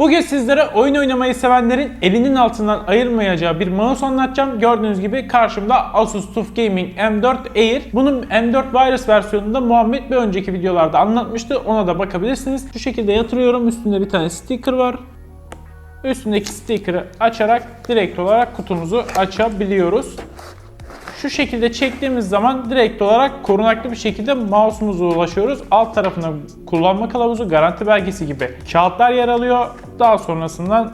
Bugün sizlere oyun oynamayı sevenlerin elinin altından ayırmayacağı bir mouse anlatacağım. Gördüğünüz gibi karşımda Asus TUF Gaming M4 Air. Bunun M4 Virus versiyonunda Muhammed bir önceki videolarda anlatmıştı. Ona da bakabilirsiniz. Şu şekilde yatırıyorum. Üstünde bir tane sticker var. Üstündeki sticker'ı açarak direkt olarak kutumuzu açabiliyoruz. Şu şekilde çektiğimiz zaman direkt olarak korunaklı bir şekilde mouse'umuza ulaşıyoruz. Alt tarafına kullanma kılavuzu, garanti belgesi gibi kağıtlar yer alıyor. Daha sonrasından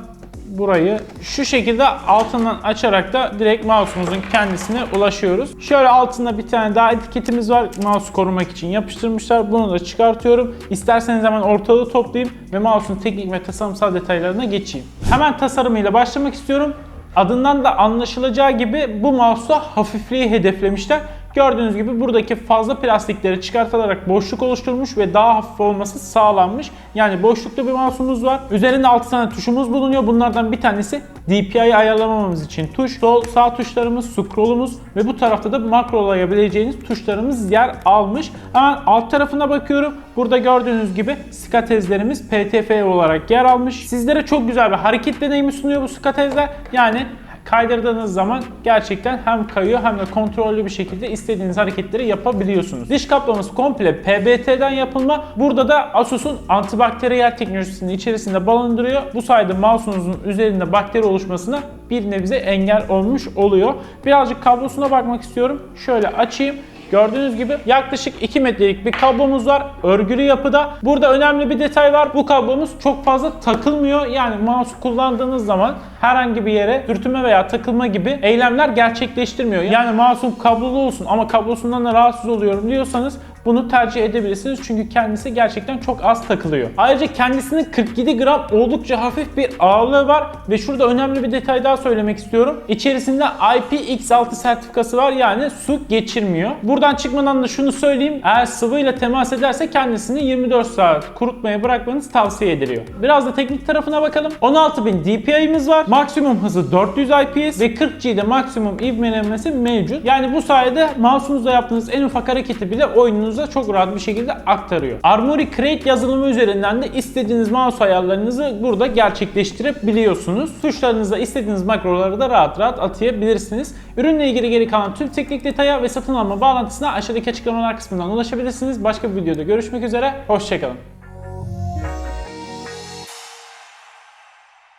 burayı şu şekilde altından açarak da direkt mouse'umuzun kendisine ulaşıyoruz. Şöyle altında bir tane daha etiketimiz var. Mouse korumak için yapıştırmışlar. Bunu da çıkartıyorum. İsterseniz hemen ortalığı toplayayım ve mouse'un teknik ve tasarımsal detaylarına geçeyim. Hemen tasarımıyla başlamak istiyorum. Adından da anlaşılacağı gibi bu mouse'da hafifliği hedeflemişler. Gördüğünüz gibi buradaki fazla plastikleri çıkartılarak boşluk oluşturmuş ve daha hafif olması sağlanmış. Yani boşlukta bir mouse'umuz var. Üzerinde 6 tane tuşumuz bulunuyor. Bunlardan bir tanesi DPI'yi ayarlamamız için tuş. Sol sağ tuşlarımız, scroll'umuz ve bu tarafta da makrolayabileceğiniz tuşlarımız yer almış. Hemen alt tarafına bakıyorum. Burada gördüğünüz gibi skatezlerimiz PTF olarak yer almış. Sizlere çok güzel bir hareket deneyimi sunuyor bu skatezler. Yani kaydırdığınız zaman gerçekten hem kayıyor hem de kontrollü bir şekilde istediğiniz hareketleri yapabiliyorsunuz. Diş kaplaması komple PBT'den yapılma. Burada da Asus'un antibakteriyel teknolojisini içerisinde barındırıyor. Bu sayede mouse'unuzun üzerinde bakteri oluşmasına bir nebze engel olmuş oluyor. Birazcık kablosuna bakmak istiyorum. Şöyle açayım. Gördüğünüz gibi yaklaşık 2 metrelik bir kablomuz var. Örgülü yapıda. Burada önemli bir detay var. Bu kablomuz çok fazla takılmıyor. Yani mouse kullandığınız zaman herhangi bir yere sürtünme veya takılma gibi eylemler gerçekleştirmiyor. Yani mouse'um kablolu olsun ama kablosundan da rahatsız oluyorum diyorsanız bunu tercih edebilirsiniz çünkü kendisi gerçekten çok az takılıyor. Ayrıca kendisinin 47 gram oldukça hafif bir ağırlığı var ve şurada önemli bir detay daha söylemek istiyorum. İçerisinde IPX6 sertifikası var yani su geçirmiyor. Buradan çıkmadan da şunu söyleyeyim. Eğer sıvıyla temas ederse kendisini 24 saat kurutmaya bırakmanız tavsiye ediliyor. Biraz da teknik tarafına bakalım. 16000 DPI'miz var. Maksimum hızı 400 IPS ve 40 G'de maksimum ivmelenmesi mevcut. Yani bu sayede mouse'unuzla yaptığınız en ufak hareketi bile oyununuza çok rahat bir şekilde aktarıyor. Armory Crate yazılımı üzerinden de istediğiniz mouse ayarlarınızı burada gerçekleştirebiliyorsunuz. Tuşlarınızda istediğiniz makroları da rahat rahat atayabilirsiniz. Ürünle ilgili geri kalan tüm teknik detaya ve satın alma bağlantısına aşağıdaki açıklamalar kısmından ulaşabilirsiniz. Başka bir videoda görüşmek üzere. Hoşçakalın.